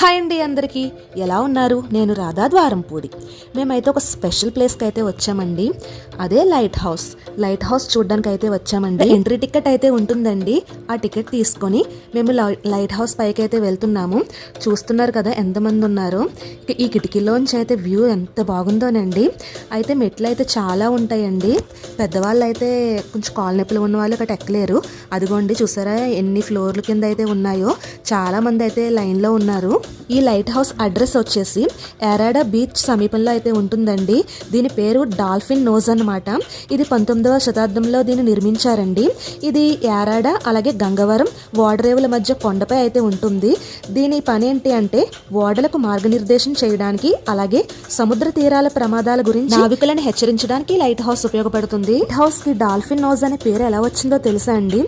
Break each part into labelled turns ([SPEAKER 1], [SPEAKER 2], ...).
[SPEAKER 1] hi అండి అందరికీ ఎలా ఉన్నారు నేను రాధా ద్వారంపూడి మేమైతే ఒక స్పెషల్ ప్లేస్కి అయితే వచ్చామండి అదే లైట్ హౌస్ లైట్ హౌస్ చూడడానికి అయితే వచ్చామండి ఎంట్రీ టికెట్ అయితే ఉంటుందండి ఆ టికెట్ తీసుకొని మేము లైట్ హౌస్ పైకి అయితే వెళ్తున్నాము చూస్తున్నారు కదా ఎంతమంది ఉన్నారో ఈ కిటికీలోంచి అయితే వ్యూ ఎంత బాగుందోనండి అయితే మెట్లు అయితే చాలా ఉంటాయండి పెద్దవాళ్ళు అయితే కొంచెం కాలు నొప్పులు ఉన్న వాళ్ళు ఎక్కలేరు అదిగోండి చూసారా ఎన్ని ఫ్లోర్ల కింద అయితే ఉన్నాయో చాలామంది అయితే లైన్లో ఉన్నారు ఈ లైట్ హౌస్ అడ్రస్ వచ్చేసి ఎరాడా బీచ్ సమీపంలో అయితే ఉంటుందండి దీని పేరు డాల్ఫిన్ నోజ్ అనమాట ఇది పంతొమ్మిదవ శతాబ్దంలో దీన్ని నిర్మించారండి ఇది ఎరాడా అలాగే గంగవరం ఓడరేవుల మధ్య కొండపై అయితే ఉంటుంది దీని పని ఏంటి అంటే ఓడలకు మార్గనిర్దేశం చేయడానికి అలాగే సముద్ర తీరాల ప్రమాదాల గురించి
[SPEAKER 2] నావికులను హెచ్చరించడానికి లైట్ హౌస్ ఉపయోగపడుతుంది లైట్
[SPEAKER 1] హౌస్ కి డాల్ఫిన్ నోజ్ అనే పేరు ఎలా వచ్చిందో తెలుసా అండి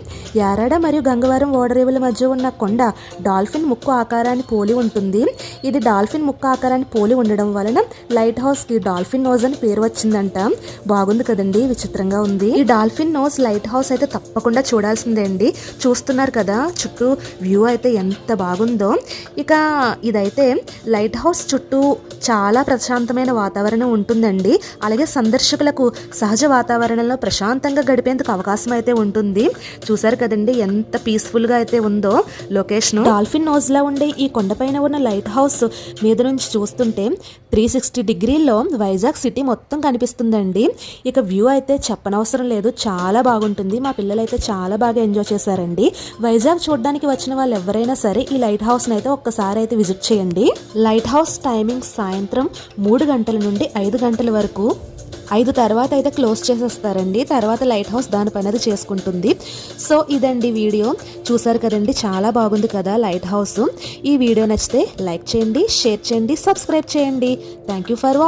[SPEAKER 1] ఎరాడా మరియు గంగవరం ఓడరేవుల మధ్య ఉన్న కొండ డాల్ఫిన్ ముక్కు ఆకారాన్ని పోలి ఉంటుంది ఉంటుంది ఇది డాల్ఫిన్ ముక్క ఆకారాన్ని పోలి ఉండడం వలన లైట్ హౌస్ కి డాల్ఫిన్ నోజ్ అని పేరు వచ్చిందంట బాగుంది కదండి విచిత్రంగా ఉంది ఈ డాల్ఫిన్ నోజ్ లైట్ హౌస్ అయితే తప్పకుండా చూడాల్సిందే అండి చూస్తున్నారు కదా చుట్టూ వ్యూ అయితే ఎంత బాగుందో ఇక ఇదైతే లైట్ హౌస్ చుట్టూ చాలా ప్రశాంతమైన వాతావరణం ఉంటుందండి అలాగే సందర్శకులకు సహజ వాతావరణంలో ప్రశాంతంగా గడిపేందుకు అవకాశం అయితే ఉంటుంది చూసారు కదండి ఎంత పీస్ఫుల్ గా అయితే ఉందో లొకేషన్
[SPEAKER 2] డాల్ఫిన్ లా ఉండే ఈ కొండపైన ఉన్న లైట్ హౌస్ మీద నుంచి చూస్తుంటే త్రీ సిక్స్టీ డిగ్రీల్లో వైజాగ్ సిటీ మొత్తం కనిపిస్తుందండి ఇక వ్యూ అయితే చెప్పనవసరం లేదు చాలా బాగుంటుంది మా పిల్లలైతే చాలా బాగా ఎంజాయ్ చేశారండి వైజాగ్ చూడడానికి వచ్చిన వాళ్ళు ఎవరైనా సరే ఈ లైట్ హౌస్ని అయితే ఒక్కసారి అయితే విజిట్ చేయండి లైట్ హౌస్ టైమింగ్ సాయంత్రం మూడు గంటల నుండి ఐదు గంటల వరకు ఐదు తర్వాత అయితే క్లోజ్ చేసేస్తారండి తర్వాత లైట్ హౌస్ దానిపైన అది చేసుకుంటుంది సో ఇదండి వీడియో చూసారు కదండి చాలా బాగుంది కదా లైట్ హౌస్ ఈ వీడియో నచ్చితే లైక్ చేయండి షేర్ చేయండి సబ్స్క్రైబ్ చేయండి థ్యాంక్ యూ ఫర్ వాచ్